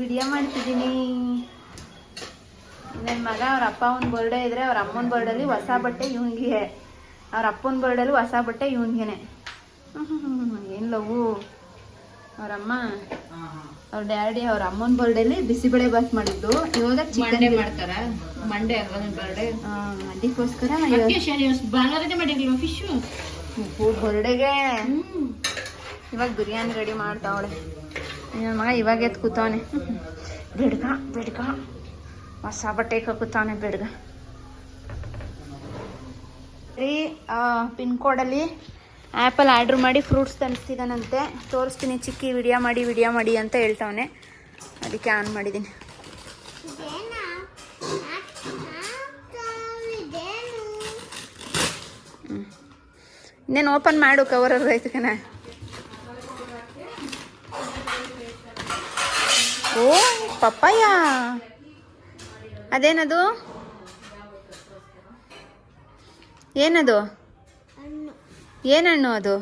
Video ಮಾಡ್ತಿದ್ದೀನಿ. ನನ್ನ ಮಗ ಅವ್ರ ಅಪ್ಪ ಅವನ ಬರ್ಡೇ ಇದ್ರೆ ಅವ್ರ ಅಮ್ಮನ ಬರ್ಡಲ್ಲಿ ಹೊಸ ಬಟ್ಟೆ ಇವನಿಗೆ. ಅವ್ರ ಅಪ್ಪನ ಬರ್ಡಲ್ಲಿ ಹೊಸ ಬಟ್ಟೆ ಇವನಿಗೆನೆ. ಏನು ಲವು? ಅವ್ರಮ್ಮ ಅವ್ರ ಡ್ಯಾಡಿ ಅವ್ರ ಅಮ್ಮನ ಬರ್ಡೇಲಿ ಬಿಸಿಬೇಳೆ ಬಾತ್ ಮಾಡಿದ್ದು. ಇವಾಗ ಚಿಕನ್ ಮಾಡ್ತಾರ? ಮಂಡೆ ಅಲ್ವಾ ಬರ್ಡೇ ಅದಕ್ಕೋಸ್ಕರ ಬರ್ಡೇಗೆ ಇವಾಗ ಬಿರಿಯಾನಿ ರೆಡಿ ಮಾಡ್ತಾವಳೆ. ನನ್ನ ಮಗ ಇವಾಗ ಎದ್ದು ಕೂತವನೆ. ಬಿಡ್ಗ ಬಿಡ್ಗ. ಹೊಸ ಬಟ್ಟೆ ಕೂತವನೆ ಬಿಡ್ಗ. ರೀ ಪಿನ್ ಕೋಡಲ್ಲಿ ಆ್ಯಪಲ್ ಆರ್ಡ್ರ್ ಮಾಡಿ ಫ್ರೂಟ್ಸ್ ತರಿಸ್ತಿದ್ದಾನಂತೆ ತೋರಿಸ್ತೀನಿ ಚಿಕ್ಕಿ ವಿಡಿಯೋ ಮಾಡಿ ವಿಡಿಯೋ ಮಾಡಿ ಅಂತ ಹೇಳ್ತಾವನೆ. ಅದಕ್ಕೆ ಆನ್ ಮಾಡಿದ್ದೀನಿ ಇನ್ನೇನು ಓಪನ್ ಮಾಡು ಕವರ್ ಐತೆ ಕಣ. ಓ ಪಪ್ಪಾಯ. ಅದೇನದು? ಏನದು? ಏನಣ್ಣು ಅದು?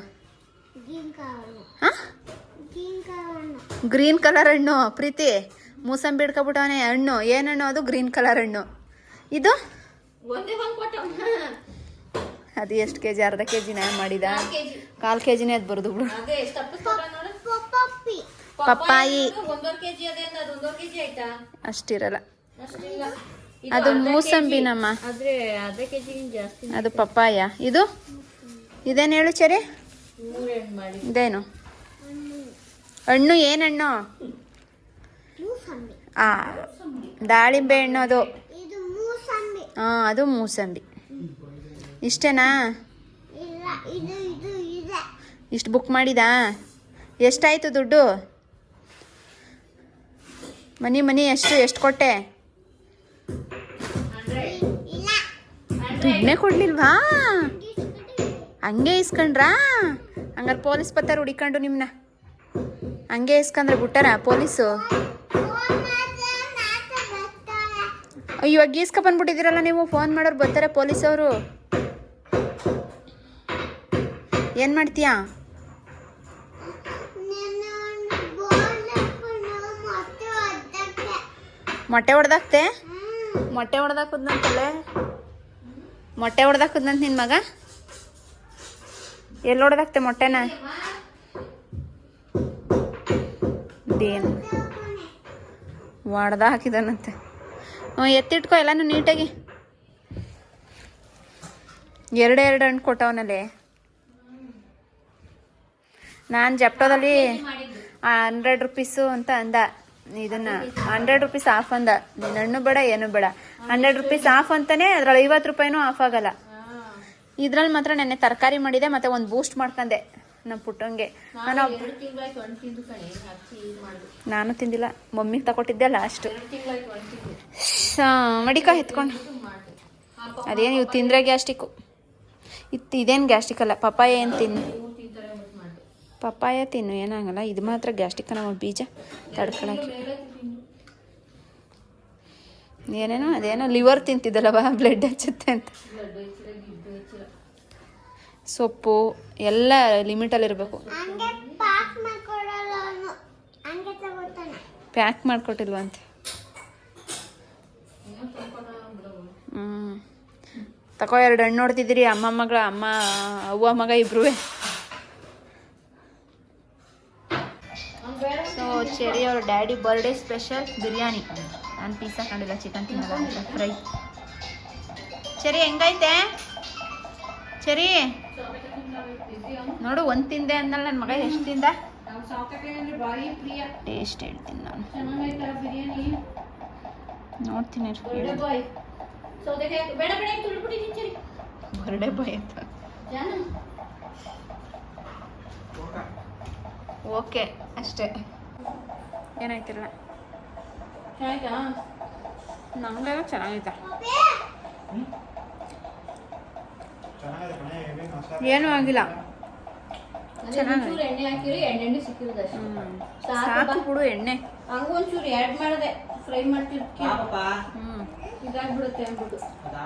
ಹಾ? ಗ್ರೀನ್ ಕಲರ್ ಹಣ್ಣು. ಪ್ರೀತಿ. ಮೂಸಂಬಿ ಬಿಡ್ಕೊಬಿಟ್ಟವನೆ ಹಣ್ಣು. ಏನಣ್ಣು ಅದು? ಗ್ರೀನ್ ಕಲರ್ ಹಣ್ಣು. ಇದು? ಒಂದೇ ಒಂದ್ ಕೊಟ್ಟ. ಅದು ಎಷ್ಟು ಕೆ ಜಿ ಅರ್ಧ ಕೆ ಜಿನ ಮಾಡಿದ. ಕಾಲು ಕೆ ಜಿನೇ ಅದು ಬರ್ದು ಬಿಡು. ಪಪ್ಪಾಯಿ. ಅಷ್ಟಿರಲ್ಲ. ಅದು ಮೂಸಂಬಿನಮ್ಮ. ಅದು ಪಪ್ಪಾಯ. ಇದು? ಇದೇನು ಹೇಳು ಚರಿ? ಇದೇನು? ಹಣ್ಣು ಏನು ಹಣ್ಣು ಆ ದಾಳಿಂಬೆ ಹಣ್ಣು ಅದು. ಇದು ಮೂಸಂಬಿ. ಹಾಂ ಅದು ಮೂಸಂಬಿ. ಇಷ್ಟೇನಾ? ಇಲ್ಲ ಇದು ಇದು ಇದೆ. ಇಷ್ಟು ಬುಕ್ ಮಾಡಿದಾ? ಎಷ್ಟಾಯಿತು ದುಡ್ಡು? ಮನಿ ಮನಿ ಎಷ್ಟು ಎಷ್ಟು ಕೊಟ್ಟೆ? ದುಡ್ಡನ್ನೇ ಕೊಡ್ಲಿಲ್ವಾ. ಹಂಗೆ ಇಸ್ಕೊಂಡ್ರಾ? ಹಂಗಾರೆ ಪೊಲೀಸ್ ಬತ್ತಾರ ಹುಡಿಕೊಂಡು ನಿಮ್ಮನ್ನ ಹಂಗೆ ಇಸ್ಕೊಂಡ್ರೆ ಬಿಟ್ಟಾರ ಪೊಲೀಸು? ಇವಾಗ ಈಸ್ಕ ಬಂದ್ಬಿಟ್ಟಿದ್ದೀರಲ್ಲ ನೀವು, ಫೋನ್ ಮಾಡೋರು ಬರ್ತಾರೆ ಪೊಲೀಸವರು. ಏನು ಮಾಡ್ತೀಯಾ ನೆನ್ನೆ ಒಂದು ಬೋರ್ಡ್ ಹಾಕೊಂಡು ಮೊಟ್ಟೆ ಒದ್ದಕ್ಕೆ. ಮೊಟ್ಟೆ ಹೊಡೆದಾಕ್ತೆ. ಮೊಟ್ಟೆ ಹೊಡೆದಾಕುದ್ನಂತಲ್ಲೇ ಮೊಟ್ಟೆ ಹೊಡೆದಾಕದ್ನಂತ ನಿನ್ನ ಮಗ? ಎಲ್ಲಿ ಹೊಡೆದಾಕ್ತೆ ಮೊಟ್ಟೆನ? ದೇನು. ಒಡ್ದ ಹಾಕಿದಾನಂತೆ ಹ್ಞೂ, ಎತ್ತಿಟ್ಕೊ ಎಲ್ಲಾನು ನೀಟಾಗಿ. ಎರಡು ಎರಡು ಹಣ್ಣು ಕೊಟ್ಟವನಲ್ಲಿ. ನಾನು ಜಪ್ಟೋದಲ್ಲಿ ಹಂಡ್ರೆಡ್ ರುಪೀಸು ಅಂತ ಅಂದ. ಇದನ್ನ ಹಂಡ್ರೆಡ್ ರುಪೀಸ್ ಆಫ್ ಅಂದ. ನೀನ್ ಹಣ್ಣು ಬೇಡ ಏನು ಬೇಡ. ಹಂಡ್ರೆಡ್ ರುಪೀಸ್ ಆಫ್ ಅಂತಾನೆ ಅದ್ರಲ್ಲಿ ಐವತ್ತು ರೂಪಾಯಿನೂ ಆಫ್ ಆಗಲ್ಲ. ಇದ್ರಲ್ಲಿ ಮಾತ್ರ ನೆನ್ನೆ ತರಕಾರಿ ಮಾಡಿದೆ ಮತ್ತೆ ಒಂದು ಬೂಸ್ಟ್ ಮಾಡ್ಕೊಂಡೆ ನಮ್ಮ ಪುಟ್ಟಂಗೆ. ನಾನು ತಿಂದು ನಾನು ತಿಂದಿಲ್ಲ ಮಮ್ಮಿಗೆ ತಗೊಟ್ಟಿದ್ದೆ ಲಾಸ್ಟ್ ತಿಂದು. ಮಡಿಕ ಎತ್ಕೊಂಡು. ಅದೇನು ಇವು ತಿಂದ್ರೆ ಗ್ಯಾಸ್ಟಿಕ್ಕು. ಇತ್ತು ಇದೇನು ಗ್ಯಾಸ್ಟಿಕ್ ಅಲ್ಲ ಪಪ್ಪಾಯ ಏನು ತಿನ್ನು ಇವ್ರು ತಿಂತಾರೆ ಮತ್ತೆ ಮಾಡಿದೆ ಪಪ್ಪಾಯ ತಿನ್ನು ಏನಾಗಲ್ಲ. ಇದು ಮಾತ್ರ ಗ್ಯಾಸ್ಟಿಕ್ ನಾವು ಬೀಜ ತಡ್ಕೊಳಕ್ಕೆ. ಏನೇನೋ ಅದೇನೋ ಲಿವರ್ ತಿಂತಿದ್ದಲ್ಲವ ಬ್ಲಡ್ ಹಚ್ಚುತ್ತೆ ಅಂತ. ಸೊಪ್ಪು ಎಲ್ಲ ಲಿಮಿಟಲ್ಲಿರಬೇಕು ಪ್ಯಾಕ್ ಮಾಡಿಕೊಟ್ಟಿಲ್ವಂತೆ ಹ್ಞೂ ತಗೋ ಎರಡು ಹಣ್ಣು ನೋಡ್ತಿದ್ದೀರಿ. ಅಮ್ಮ ಮಗಳ ಅಮ್ಮ ಅವ್ವ ಮಗ ಇಬ್ರು ಸೊ ಚೆರಿ ಅವ್ರ ಡ್ಯಾಡಿ ಬರ್ಡೇ ಸ್ಪೆಷಲ್ ಬಿರಿಯಾನಿ ನಾನು ಪೀಸ್ ಹಾಕೊಂಡಿಲ್ಲ ಚಿಕನ್ ತಿನ್ನೋದಂತ ಫ್ರೈ ಚೆರಿ ಹೆಂಗೈತೆ? ಚೆರಿ ನೋಡು ಒಂದು ತಿಂದೆ ಅಂದಲ್ಲ ನನ್ನ ಮಗ ಎಷ್ಟು ತಿಂದ? ಟೇಸ್ಟ್ ಹೇಳ್ತೀನಿ ನಾನು. ನೋಡ್ತೀನಿ ಬರ್ಡೇ ಬಾಯ್ ಅಂತ. ಓಕೆ ಅಷ್ಟೇ. ಏನಾಯ್ತಿಲ್ಲ. ಆಯ್ತಾ ನಂಗೆಲ್ಲ ಚೆನ್ನಾಗೈತೆ. ಏನೂ ಆಗಿಲ್ಲ. ಚೆನ್ನಾಗೈತೆ. ಎಣ್ಣೆ ಹಾಕಿರಿ ಎಣ್ಣೆ ಸಿಕ್ಕಿರೋದು. ಸಾಕು. ಬಿಡು ಎಣ್ಣೆ. ಹಂಗ ಒಂಚೂರು ಆ್ಯಡ್ ಮಾಡಿದೆ ಫ್ರೈ ಮಾಡ್ತಿರ್ತೀನಿ ಹ್ಞೂ ಇದಾಗ್ಬಿಡುತ್ತೆ ಅಂದ್ಬಿಟ್ಟು.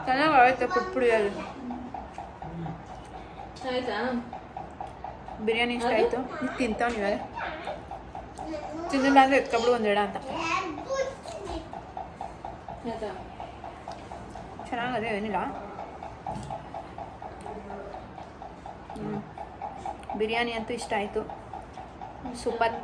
ಚೆನ್ನಾಗಿ ಆಯ್ತು ಪುಟ್ಪುಡಿ ಅದು. ಆಯ್ತಾ ಬಿರಿಯಾನಿ ಇಷ್ಟ ಆಯಿತು. ತಿಂತಾವ್ ಇವಾಗ ತಿಂದಿಲ್ಲ ಅಂದರೆ ಎತ್ಕೊಬಿಡು ಎಡ ಅಂತ. ಚೆನ್ನಾಗದೆ ಏನಿಲ್ಲ ಬಿರಿಯಾನಿ ಅಂತೂ ಇಷ್ಟ ಆಯಿತು. ಸೂಪರ್.